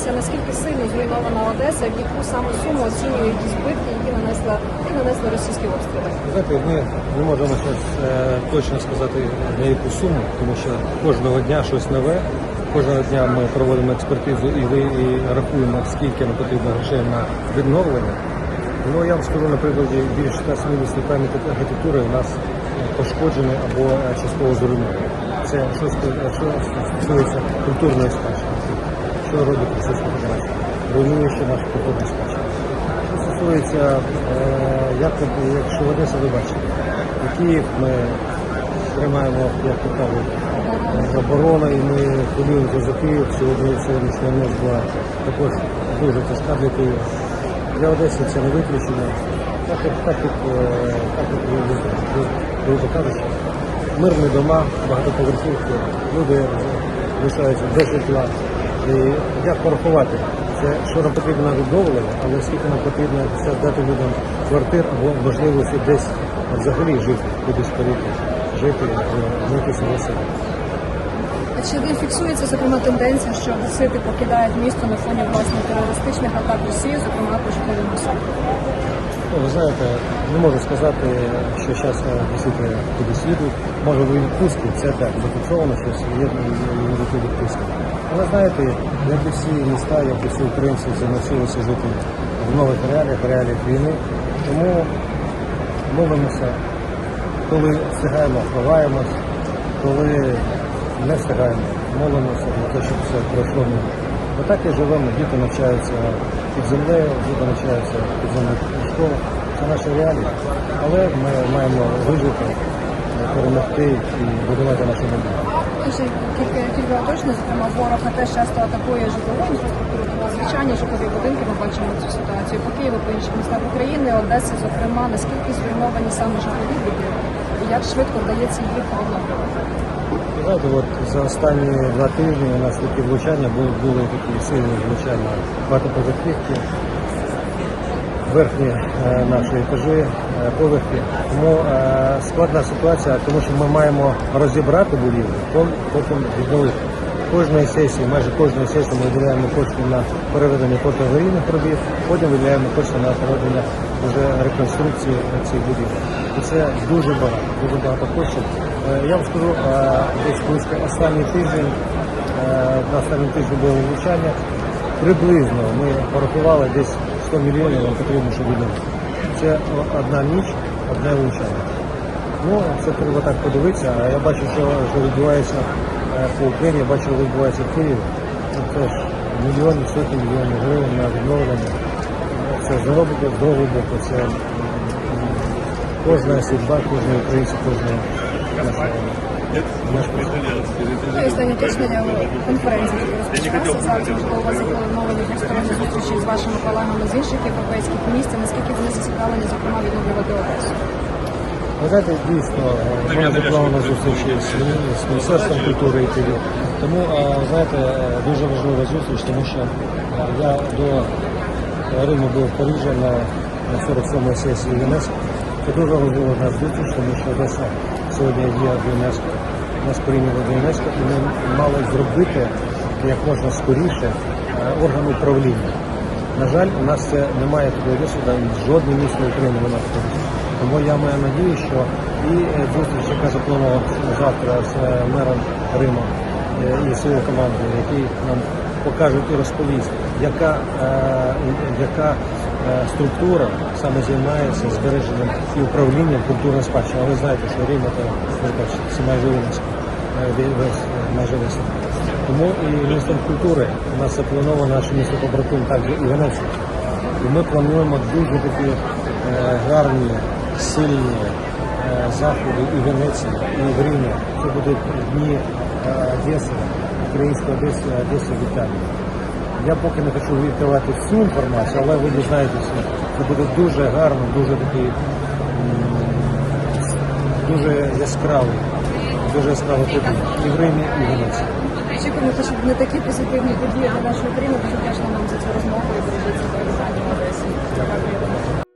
дізнатися, наскільки сильно зруйнована Одеса, в яку саме суму оцінюють ті збитки, які нанесла які нанесли російські обстріли. Знаєте, ми не можемо зараз е, точно сказати на яку суму, тому що кожного дня щось нове. Кожного дня ми проводимо експертизу і, ви, і рахуємо, скільки нам потрібно грошей на відновлення. Ну я вам скажу на прикладі більше 170 пам'яток архітектури у нас пошкоджені або е, частково зруйновані. Це що, ст- що стосується культурної спадщини. Що робить Російська Федерація? Ще нашу культурну спадщину. Що стосується, як, якщо в Одесі ви бачите, і Київ ми тримаємо, як то кажуть, оборону, і ми хвилюємося за Київ. Сьогодні сьогоднішня ніч була також дуже тяжка для Києва. Для Одеси це не виключення. Так як, так як, е, так як кажучи, мирні дома, багатоповерхівки, люди лишаються без житла. І як порахувати? Це що нам потрібно на відновлення, але скільки нам потрібно це дати людям квартир або можливості десь взагалі жити, кудись перейти, жити, знайти себе себе. Чи фіксується зокрема тенденція, що одесити покидають місто на фоні власне терористичних атак Росії, зокрема по житловому сектору? Ну, ви знаєте, не можу сказати, що зараз дійсно кудись їдуть. Може в відпустці, це так, зафіксовано щось, є люди у відпустці. Але знаєте, як і всі міста, як і всі українці заносилися жити в нових реаліях, реаліях війни. Тому молимося, коли встигаємо, ховаємось, коли не встигаємо, молимося для того, щоб все пройшло так і живемо, діти навчаються під землею, діти навчаються під землею школах. Це наші реалії. Але ми маємо вижити, перемогти і будувати наше майбутнє. Ще кілька кілька уточнень, зокрема, ворог на те часто атакує житлову інфраструктуру, тому звичайні житлові будинки. Ми бачимо цю ситуацію по Києву, по інших містах України, Одеси, зокрема, наскільки зруйновані саме житлові будинки, і як швидко вдається їх відновлювати. Знаєте, от за останні два тижні у нас такі влучання були, були такі сильні влучання багатоповерхівки, верхні е, наші етажі, е, поверхи. Тому е, складна ситуація, тому що ми маємо розібрати будівлю, потім відновити. Кожної сесії, майже кожної сесії ми виділяємо кошти на переведення протиаварійних робіт, потім виділяємо кошти на проведення вже реконструкції цих будівель. І це дуже багато, дуже багато коштів. Е, Я вам скажу, е, десь близько останній тиждень, е, на останній тиждень було влучання. Приблизно ми порахували десь 100 мільйонів нам потрібно, щоб відновити. Це одна ніч, одне влучання. Ну, це треба так подивитися. А я бачу, що, що відбувається по Україні, я бачу, відбувається в Києві. Це теж мільйони, сотні мільйонів гривень на відновлення. Це заробити другого боку. Це кожна судьба, кожного українця, нашого. нашого. Ну останнє уточнення конференції, розпочалася зараз, у вас заплановані двосторонні зустрічі з вашими колегами з інших європейських міст, наскільки вони зацікавлені, зокрема, відновлювати Одесу? Ви знаєте, дійсно, в мене запланована зустріч з, Міністерством культури і ТВ. Тому, знаєте, дуже важлива зустріч, тому що я до Риму був в Парижі на, на 47-й сесії ЮНЕСКО. Це дуже важлива наша зустріч, тому що Одеса сьогодні є в ЮНЕСКО. Нас прийняли до ЮНЕСКО і ми мали зробити як можна скоріше е, орган управління. На жаль, у нас це немає такого досвіду, жодне місто України досвіду. Тому я маю надію, що і е, зустріч, яка запланована завтра з е, мером Риму е, і своєю командою, який нам покажуть і розповість, яка, яка структура саме займається збереженням і управлінням культурної спадщини. Ви знаєте, що Рим це, майже ЮНЕСКО, майже весь. Тому і містом культури у нас заплановано наше місто побратим, також і Венеція. І ми плануємо дуже такі гарні, сильні е, заходи і в Венеції, і в Римі. Це будуть дні е, Одеси, української Одеси, Одеси в Італії. Я поки не хочу відкривати всю інформацію, але ви дізнаєтеся, це буде дуже гарно, дуже такий дуже яскравий, дуже яскравий подій і в Римі, і в Венеції. Очікуємо, що не такі позитивні події для нашої країни. Дуже вдячна вам за цю розмову і бережіть себе.